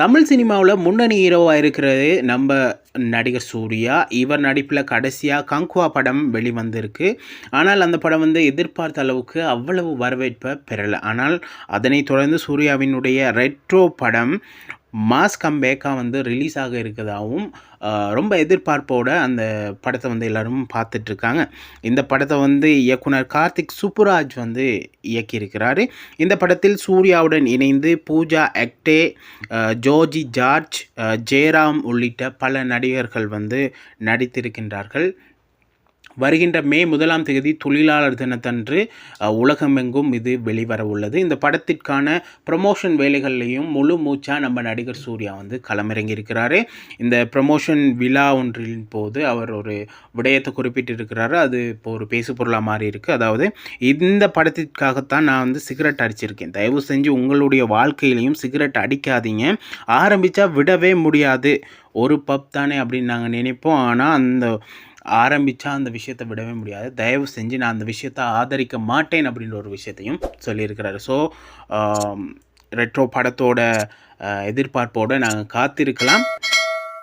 தமிழ் சினிமாவில் முன்னணி ஹீரோவாக இருக்கிறது நம்ம நடிகர் சூர்யா. இவர் நடிப்பில் கடைசியாக கங்குவா படம் வெளிவந்திருக்கு. ஆனால் அந்த படம் வந்து எதிர்பார்த்த அளவுக்கு அவ்வளவு வரவேற்பை பெறலை. ஆனால் அதனைத் தொடர்ந்து சூர்யாவினுடைய ரெட்ரோ படம் மாஸ் கம்பேக்காக வந்து ரிலீஸ் ஆக இருக்கிறதாகவும் ரொம்ப எதிர்பார்ப்போட அந்த படத்தை வந்து எல்லோரும் பார்த்துட்ருக்காங்க. இந்த படத்தை வந்து இயக்குனர் கார்த்திக் சுப்புராஜ் வந்து இயக்கியிருக்கிறாரு. இந்த படத்தில் சூர்யாவுடன் இணைந்து பூஜா எக்டே ஜோஜி ஜார்ஜ் ஜெயராம் உள்ளிட்ட பல நடிகர்கள் வந்து நடித்திருக்கின்றார்கள். வருகின்ற மே முதலாம் தேதி தொழிலாளர் தினத்தன்று உலகமெங்கும் இது வெளிவர உள்ளது. இந்த படத்திற்கான ப்ரமோஷன் வேலைகள்லையும் முழு மூச்சாக நம்ம நடிகர் சூர்யா வந்து களமிறங்கியிருக்கிறாரு. இந்த ப்ரமோஷன் விழா ஒன்றின் போது அவர் ஒரு விடயத்தை குறிப்பிட்டிருக்கிறாரு. அது இப்போ ஒரு பேசு பொருளாக மாறி இருக்குது அதாவது இந்த படத்திற்காகத்தான் நான் வந்து சிகரெட் அடிச்சிருக்கேன். தயவு செஞ்சு உங்களுடைய வாழ்க்கையிலையும் சிகரெட் அடிக்காதீங்க. ஆரம்பித்தா விடவே முடியாது. ஒரு பப் தானே அப்படின்னு நாங்கள் நினைப்போம். ஆனால் அந்த ஆரம்பித்தா அந்த விஷயத்தை விடவே முடியாது. தயவு செஞ்சு நான் அந்த விஷயத்தை ஆதரிக்க மாட்டேன் அப்படின்ற ஒரு விஷயத்தையும் சொல்லியிருக்கிறாரு. ஸோ ரெட்ரோ படத்தோட எதிர்பார்ப்போடு நாங்கள் காத்திருக்கலாம்.